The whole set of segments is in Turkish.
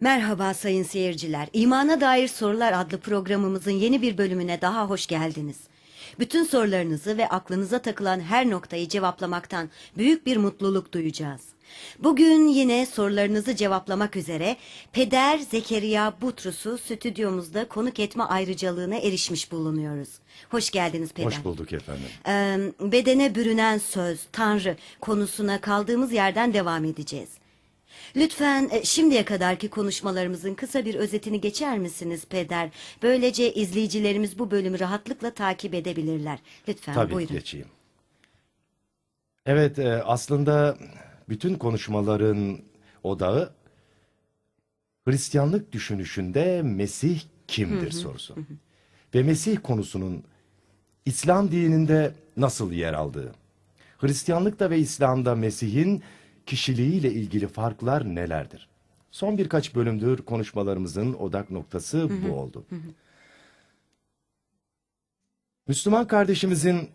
Merhaba sayın seyirciler. İmana dair sorular adlı programımızın yeni bir bölümüne daha hoş geldiniz. Bütün sorularınızı ve aklınıza takılan her noktayı cevaplamaktan büyük bir mutluluk duyacağız. Bugün yine sorularınızı cevaplamak üzere Peder Zekeriya Butrus'u stüdyomuzda konuk etme ayrıcalığına erişmiş bulunuyoruz. Hoş geldiniz Peder. Hoş bulduk efendim. Ee, bedene bürünen söz, Tanrı konusuna kaldığımız yerden devam edeceğiz. Lütfen e, şimdiye kadarki konuşmalarımızın kısa bir özetini geçer misiniz peder? Böylece izleyicilerimiz bu bölümü rahatlıkla takip edebilirler. Lütfen Tabii buyurun. geçeyim. Evet e, aslında bütün konuşmaların odağı Hristiyanlık düşünüşünde Mesih kimdir sorusu. Ve Mesih konusunun İslam dininde nasıl yer aldığı. Hristiyanlıkta ve İslam'da Mesih'in kişiliğiyle ilgili farklar nelerdir? Son birkaç bölümdür konuşmalarımızın odak noktası bu oldu. Müslüman kardeşimizin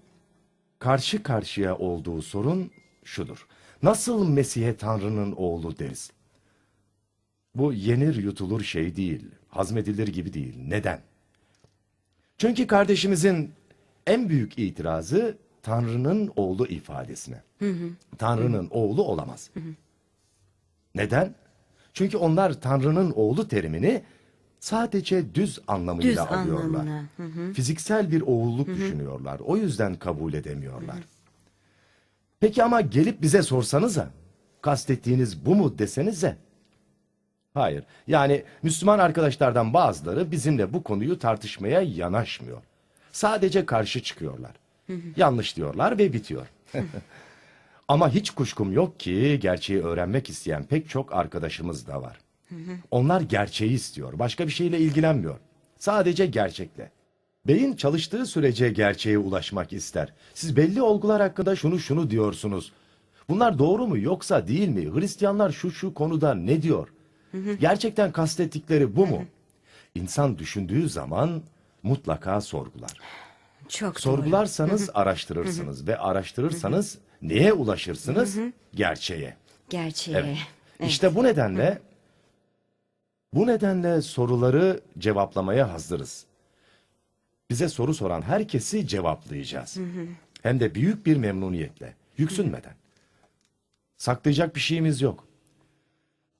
karşı karşıya olduğu sorun şudur. Nasıl Mesih'e Tanrı'nın oğlu deriz? Bu yenir yutulur şey değil, hazmedilir gibi değil. Neden? Çünkü kardeşimizin en büyük itirazı Tanrı'nın oğlu ifadesine. Tanrı'nın oğlu olamaz. Neden? Çünkü onlar Tanrı'nın oğlu terimini sadece düz anlamıyla Düz alıyorlar. anlamına, Fiziksel bir oğulluk düşünüyorlar. O yüzden kabul edemiyorlar. Peki ama gelip bize sorsanıza, kastettiğiniz bu mu desenize? Hayır. Yani Müslüman arkadaşlardan bazıları bizimle bu konuyu tartışmaya yanaşmıyor. Sadece karşı çıkıyorlar. Yanlış diyorlar ve bitiyor. Ama hiç kuşkum yok ki gerçeği öğrenmek isteyen pek çok arkadaşımız da var. Onlar gerçeği istiyor. Başka bir şeyle ilgilenmiyor. Sadece gerçekle. Beyin çalıştığı sürece gerçeğe ulaşmak ister. Siz belli olgular hakkında şunu şunu diyorsunuz. Bunlar doğru mu yoksa değil mi? Hristiyanlar şu şu konuda ne diyor? Gerçekten kastettikleri bu mu? İnsan düşündüğü zaman mutlaka sorgular. Çok. Sorgularsanız araştırırsınız ve araştırırsanız neye ulaşırsınız? Gerçeğe. Gerçeğe. Evet. İşte bu nedenle bu nedenle soruları cevaplamaya hazırız. Bize soru soran herkesi cevaplayacağız. Hem de büyük bir memnuniyetle, yüksünmeden. Saklayacak bir şeyimiz yok.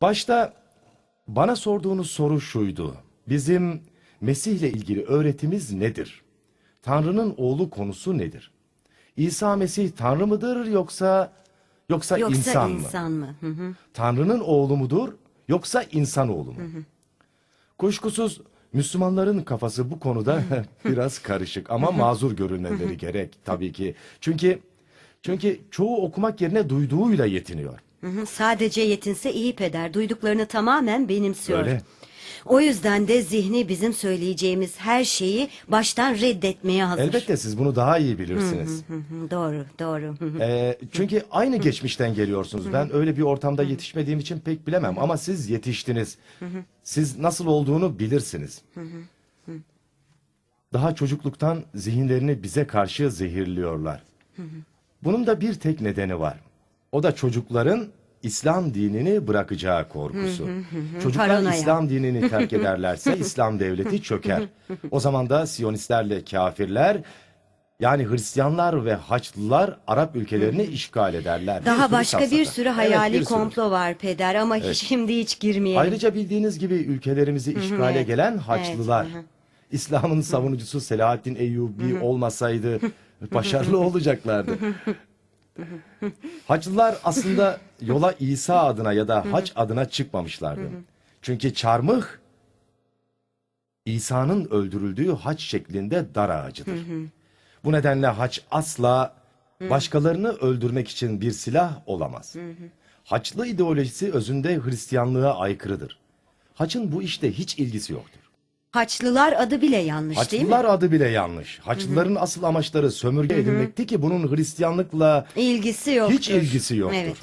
Başta bana sorduğunuz soru şuydu. Bizim Mesih ile ilgili öğretimiz nedir? Tanrı'nın oğlu konusu nedir? İsa Mesih Tanrı mıdır yoksa yoksa, Yoksa insan mı? insan mı? Hı hı. Tanrı'nın oğlu mudur yoksa insan oğlu mu? Kuşkusuz Müslümanların kafası bu konuda biraz karışık ama mazur görülmeleri gerek tabii ki. Çünkü çünkü çoğu okumak yerine duyduğuyla yetiniyor. Sadece yetinse iyi peder. Duyduklarını tamamen benimsiyor. Öyle. O yüzden de zihni bizim söyleyeceğimiz her şeyi baştan reddetmeye hazır. Elbette siz bunu daha iyi bilirsiniz. Hı hı, doğru, doğru. Ee, çünkü aynı geçmişten geliyorsunuz. Ben öyle bir ortamda yetişmediğim için pek bilemem ama siz yetiştiniz. Siz nasıl olduğunu bilirsiniz. Daha çocukluktan zihinlerini bize karşı zehirliyorlar. Bunun da bir tek nedeni var. O da çocukların İslam dinini bırakacağı korkusu. Çocuklar Paranoya. İslam dinini terk ederlerse İslam devleti çöker. O zaman da Siyonistlerle kafirler yani Hristiyanlar ve Haçlılar Arap ülkelerini işgal ederler. Bir Daha sürü başka bir sürü Evet, hayali bir sürü. komplo var peder ama şimdi hiç girmeyelim. Ayrıca bildiğiniz gibi ülkelerimizi işgale evet. gelen Haçlılar. Evet. İslam'ın savunucusu Selahaddin Eyyubi olmasaydı başarılı olacaklardı. Haçlılar aslında yola İsa adına ya da haç adına çıkmamışlardı. Çünkü çarmıh İsa'nın öldürüldüğü haç şeklinde dar ağacıdır. Bu nedenle haç asla başkalarını öldürmek için bir silah olamaz. Haçlı ideolojisi özünde Hristiyanlığa aykırıdır. Haçın bu işte hiç ilgisi yoktur. Haçlılar adı bile yanlış değil mi? Haçlılar adı bile yanlış. Haçlıların asıl amaçları sömürge edilmekti ki bunun Hristiyanlıkla İlgisi yoktur. hiç ilgisi yoktur. Evet.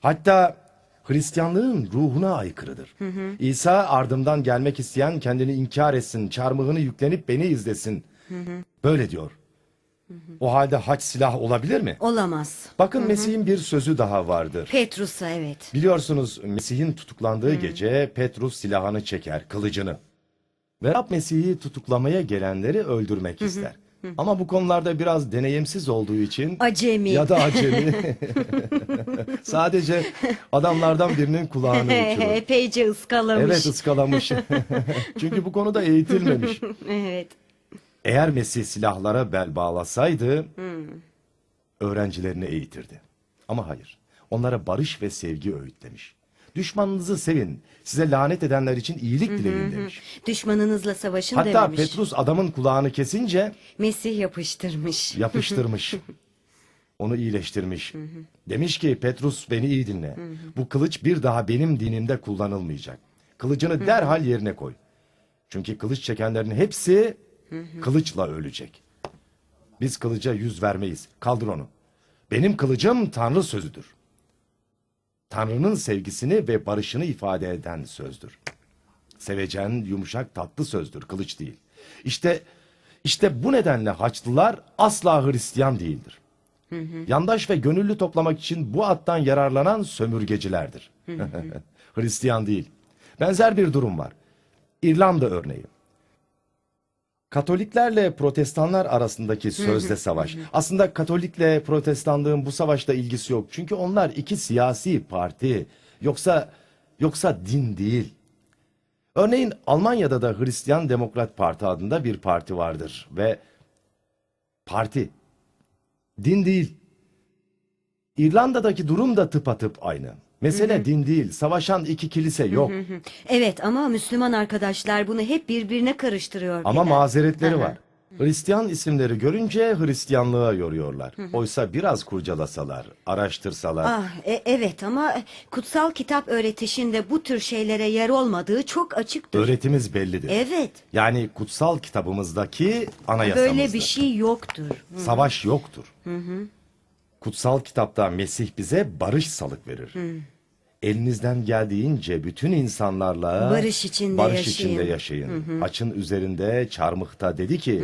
Hatta Hristiyanlığın ruhuna aykırıdır. İsa ardımdan gelmek isteyen kendini inkar etsin, çarmıhını yüklenip beni izlesin. Böyle diyor. O halde haç silah olabilir mi? Olamaz. Bakın Mesih'in bir sözü daha vardır. Petrus'a evet. Biliyorsunuz Mesih'in tutuklandığı gece Petrus silahını çeker, kılıcını. Ve Rab Mesih'i tutuklamaya gelenleri öldürmek ister. Ama bu konularda biraz deneyimsiz olduğu için Acemi. ya da acemi sadece adamlardan birinin kulağını uçurur. Epeyce ıskalamış. Evet ıskalamış. Çünkü bu konuda eğitilmemiş. Evet. Eğer Mesih silahlara bel bağlasaydı öğrencilerini eğitirdi. Ama hayır. Onlara barış ve sevgi öğütlemiş. Düşmanınızı sevin. Size lanet edenler için iyilik dileyin demiş. Düşmanınızla savaşın Hatta dememiş. Petrus adamın kulağını kesince Mesih yapıştırmış. yapıştırmış. Onu iyileştirmiş. Demiş ki Petrus beni iyi dinle. Bu kılıç bir daha benim dinimde kullanılmayacak. Kılıcını derhal yerine koy. Çünkü kılıç çekenlerin hepsi kılıçla ölecek. Biz kılıca yüz vermeyiz. Kaldır onu. Benim kılıcım Tanrı sözüdür. Tanrı'nın sevgisini ve barışını ifade eden sözdür. Sevecen, yumuşak, tatlı sözdür, kılıç değil. İşte işte bu nedenle Haçlılar asla Hristiyan değildir. Yandaş ve gönüllü toplamak için bu attan yararlanan sömürgecilerdir. Hristiyan değil. Benzer bir durum var. İrlanda örneği. Katoliklerle protestanlar arasındaki sözde savaş. Aslında Katolikle protestanlığın bu savaşta ilgisi yok. Çünkü onlar iki siyasi parti. Yoksa yoksa din değil. Örneğin Almanya'da da Hristiyan Demokrat Parti adında bir parti vardır ve parti din değil. İrlanda'daki durum da tıpatıp aynı. Mesele din değil. Savaşan iki kilise yok. Evet ama Müslüman arkadaşlar bunu hep birbirine karıştırıyor. Ama peder. mazeretleri var. Hristiyan isimleri görünce Hristiyanlığa yoruyorlar. Oysa biraz kurcalasalar, araştırsalar. Ah, e- evet ama kutsal kitap öğretişinde bu tür şeylere yer olmadığı çok açıktır. Öğretimiz bellidir. Evet. Yani kutsal kitabımızdaki anayasamızdır. Böyle bir şey yoktur. Savaş yoktur. Kutsal kitapta Mesih bize barış salık verir. Elinizden geldiğince bütün insanlarla Barış içinde barış yaşayın. içinde yaşayın. Açın üzerinde çarmıhta dedi ki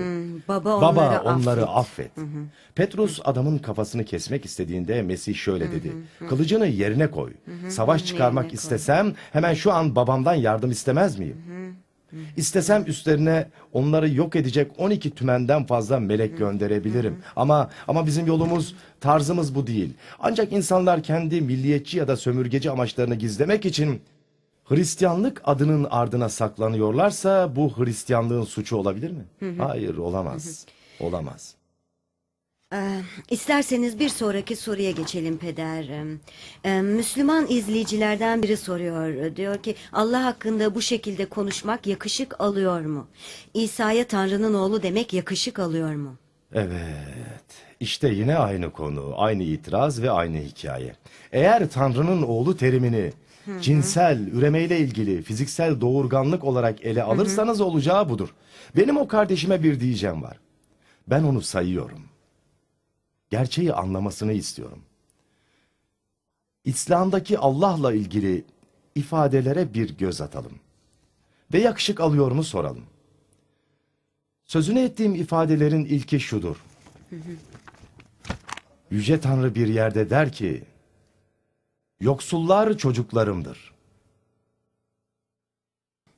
Baba onları, Baba onları affet. affet. Petrus adamın kafasını kesmek istediğinde Mesih şöyle dedi. Kılıcını yerine koy. Savaş çıkarmak Yerine koy. istesem hemen şu an babamdan yardım istemez miyim? İstesem üstlerine onları yok edecek 12 tümenden fazla melek gönderebilirim. Ama ama bizim yolumuz, tarzımız bu değil. Ancak insanlar kendi milliyetçi ya da sömürgeci amaçlarını gizlemek için Hristiyanlık adının ardına saklanıyorlarsa bu Hristiyanlığın suçu olabilir mi? Hayır, olamaz. Olamaz. Ee, isterseniz bir sonraki soruya geçelim peder. Ee, Müslüman izleyicilerden biri soruyor. Diyor ki Allah hakkında bu şekilde konuşmak yakışık alıyor mu? İsa'ya Tanrı'nın oğlu demek yakışık alıyor mu? Evet. İşte yine aynı konu, aynı itiraz ve aynı hikaye. Eğer Tanrı'nın oğlu terimini cinsel, üremeyle ilgili fiziksel doğurganlık olarak ele alırsanız olacağı budur. Benim o kardeşime bir diyeceğim var. Ben onu sayıyorum. Gerçeği anlamasını istiyorum. İslam'daki Allah'la ilgili ifadelere bir göz atalım. Ve yakışık alıyor mu soralım. Sözünü ettiğim ifadelerin ilki şudur. Yüce Tanrı bir yerde der ki, Yoksullar çocuklarımdır.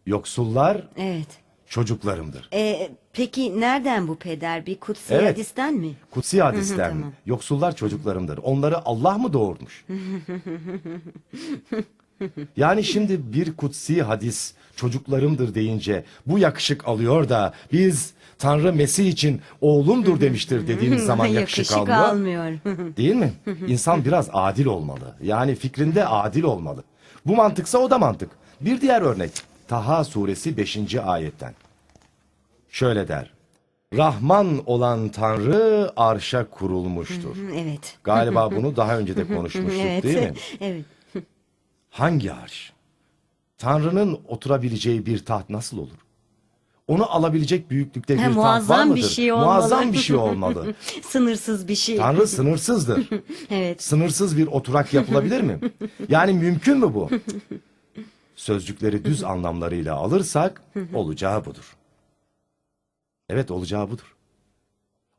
Yoksullar Evet. Çocuklarımdır. Ee, peki nereden bu peder? Bir kutsi Evet. hadisten mi? Kutsi hadisten tamam. yoksullar çocuklarımdır. Onları Allah mı doğurmuş? yani şimdi bir kutsi hadis çocuklarımdır deyince bu yakışık alıyor da biz Tanrı Mesih için oğlumdur demiştir dediğimiz zaman yakışık, almıyor. Değil mi? İnsan biraz adil olmalı. Yani fikrinde adil olmalı. Bu mantıksa o da mantık. Bir diğer örnek. Taha suresi 5. ayetten. Şöyle der. Rahman olan Tanrı arşa kurulmuştur. evet. Galiba bunu daha önce de konuşmuştuk Evet. değil mi? evet. Hangi arş? Tanrı'nın oturabileceği bir taht nasıl olur? Onu alabilecek büyüklükte bir Ha, taht var muazzam mıdır? bir şey olmalı. Muazzam bir şey olmalı. Sınırsız bir şey. Tanrı sınırsızdır. Evet. Sınırsız bir oturak yapılabilir mi? Yani mümkün mü bu? Sözcükleri düz anlamlarıyla alırsak olacağı budur. Evet olacağı budur.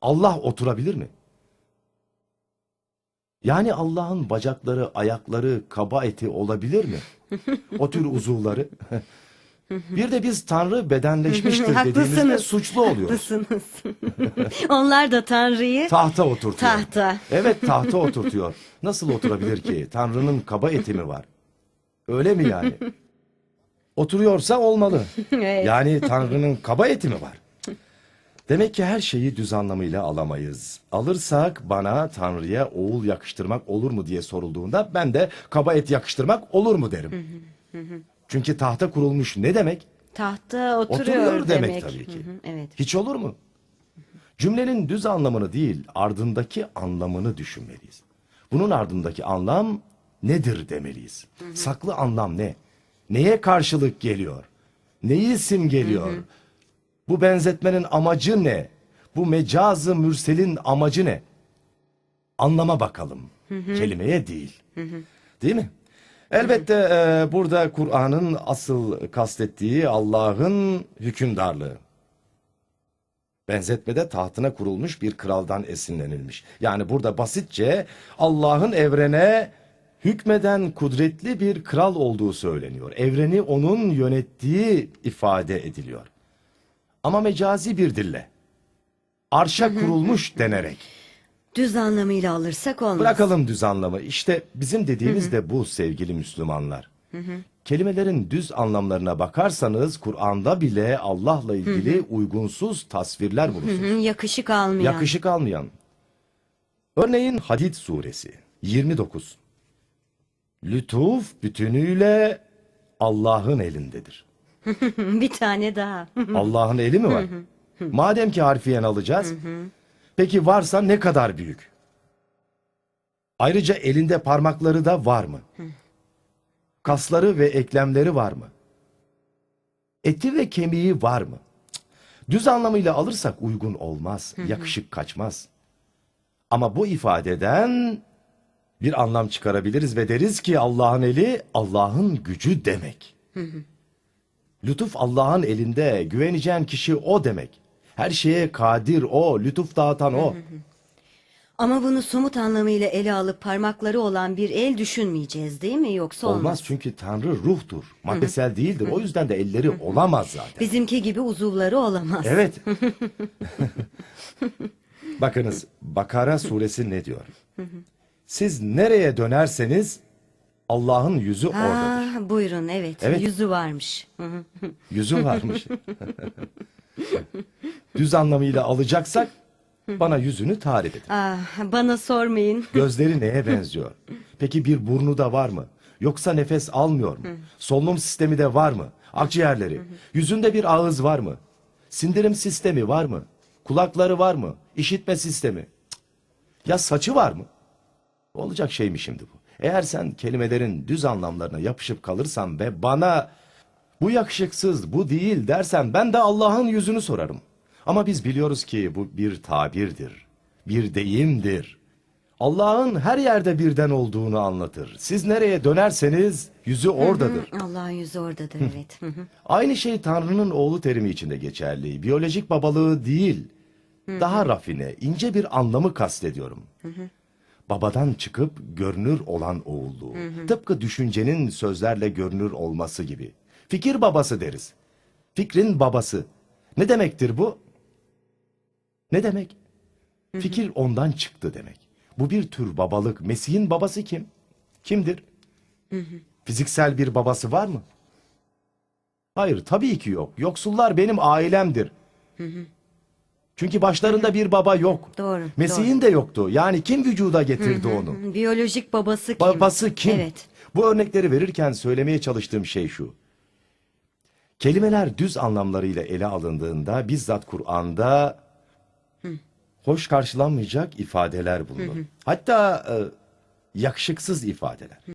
Allah oturabilir mi? Yani Allah'ın bacakları, ayakları, kaba eti olabilir mi? O tür uzuvları. Bir de biz Tanrı bedenleşmiştir dediğimizde Haklısınız. suçlu oluyoruz. Haklısınız. Onlar da Tanrı'yı Tahta oturtuyor. tahta. Evet tahta oturtuyor. Nasıl oturabilir ki? Tanrı'nın kaba eti mi var? Öyle mi yani? Oturuyorsa olmalı. Evet. Yani Tanrı'nın kaba eti mi var? Demek ki her şeyi düz anlamıyla alamayız. Alırsak bana Tanrı'ya oğul yakıştırmak olur mu diye sorulduğunda ben de kaba et yakıştırmak olur mu derim. Çünkü tahta kurulmuş ne demek? Tahta oturuyor, Oturuyor demek demek. tabii ki. Evet. Hiç olur mu? Cümlenin düz anlamını değil, ardındaki anlamını düşünmeliyiz. Bunun ardındaki anlam nedir demeliyiz. Saklı anlam ne? Neye karşılık geliyor? Neyi simgeliyor? Bu benzetmenin amacı ne? Bu mecazı mürselin amacı ne? Anlama bakalım. Kelimeye değil. Değil mi? Elbette e, burada Kur'an'ın asıl kastettiği Allah'ın hükümdarlığı. Benzetmede tahtına kurulmuş bir kraldan esinlenilmiş. Yani burada basitçe Allah'ın evrene hükmeden kudretli bir kral olduğu söyleniyor. Evreni onun yönettiği ifade ediliyor. Ama mecazi bir dille. Arşa kurulmuş denerek. Düz anlamıyla alırsak olmaz. Bırakalım düz anlamı. İşte bizim dediğimiz de bu sevgili Müslümanlar. Kelimelerin düz anlamlarına bakarsanız Kur'an'da bile Allah'la ilgili uygunsuz tasvirler Hı bulursunuz. hı, yakışık almayan. Yakışık almayan. Örneğin Hadid suresi 29. Lütuf bütünüyle Allah'ın elindedir. bir tane daha. Allah'ın eli mi var? Madem ki harfiyen alacağız. Peki varsa ne kadar büyük? Ayrıca elinde parmakları da var mı? Kasları ve eklemleri var mı? Eti ve kemiği var mı? Düz anlamıyla alırsak uygun olmaz, yakışık kaçmaz. Ama bu ifadeden bir anlam çıkarabiliriz ve deriz ki Allah'ın eli Allah'ın gücü demek. Lütuf Allah'ın elinde, güveneceğin kişi o demek. Her şeye kadir o, lütuf dağıtan o. Ama bunu somut anlamıyla ele alıp parmakları olan bir el düşünmeyeceğiz değil mi? Yoksa olmaz. Olmaz çünkü Tanrı ruhtur, maddesel değildir. O yüzden de elleri olamaz zaten. Bizimki gibi uzuvları olamaz. Evet. Bakınız Bakara suresi ne diyor? Siz nereye dönerseniz Allah'ın yüzü oradadır. Ah, buyurun evet. Evet. Yüzü varmış. Hı hı. Yüzü varmış. Düz anlamıyla alacaksak bana yüzünü tarif edin. Ah, bana sormayın. Gözleri neye benziyor? Peki bir burnu da var mı? Yoksa nefes almıyor mu? Solunum sistemi de var mı? Akciğerleri. Yüzünde bir ağız var mı? Sindirim sistemi var mı? Kulakları var mı? İşitme sistemi. Cık. Ya saçı var mı? Olacak şey mi şimdi bu? Eğer sen kelimelerin düz anlamlarına yapışıp kalırsan ve bana bu yakışıksız, bu değil dersen ben de Allah'ın yüzünü sorarım. Ama biz biliyoruz ki bu bir tabirdir, bir deyimdir. Allah'ın her yerde birden olduğunu anlatır. Siz nereye dönerseniz yüzü oradadır. Allah'ın yüzü oradadır evet. Aynı şey Tanrı'nın oğlu terimi içinde geçerli. Biyolojik babalığı değil, daha rafine, ince bir anlamı kastediyorum. Babadan çıkıp görünür olan oğulluğu. Tıpkı düşüncenin sözlerle görünür olması gibi. Fikir babası deriz. Fikrin babası. Ne demektir bu? Ne demek? Fikir ondan çıktı demek. Bu bir tür babalık. Mesih'in babası kim? Kimdir? Fiziksel bir babası var mı? Hayır tabii ki yok. Yoksullar benim ailemdir. Çünkü başlarında bir baba yok. Doğru, Mesih'in de yoktu. Yani kim vücuda getirdi onu? Hı, Biyolojik babası kim? Babası kim? Evet. Bu örnekleri verirken söylemeye çalıştığım şey şu. Kelimeler düz anlamlarıyla ele alındığında bizzat Kur'an'da hoş karşılanmayacak ifadeler bulunur. Hatta e, yakışıksız ifadeler.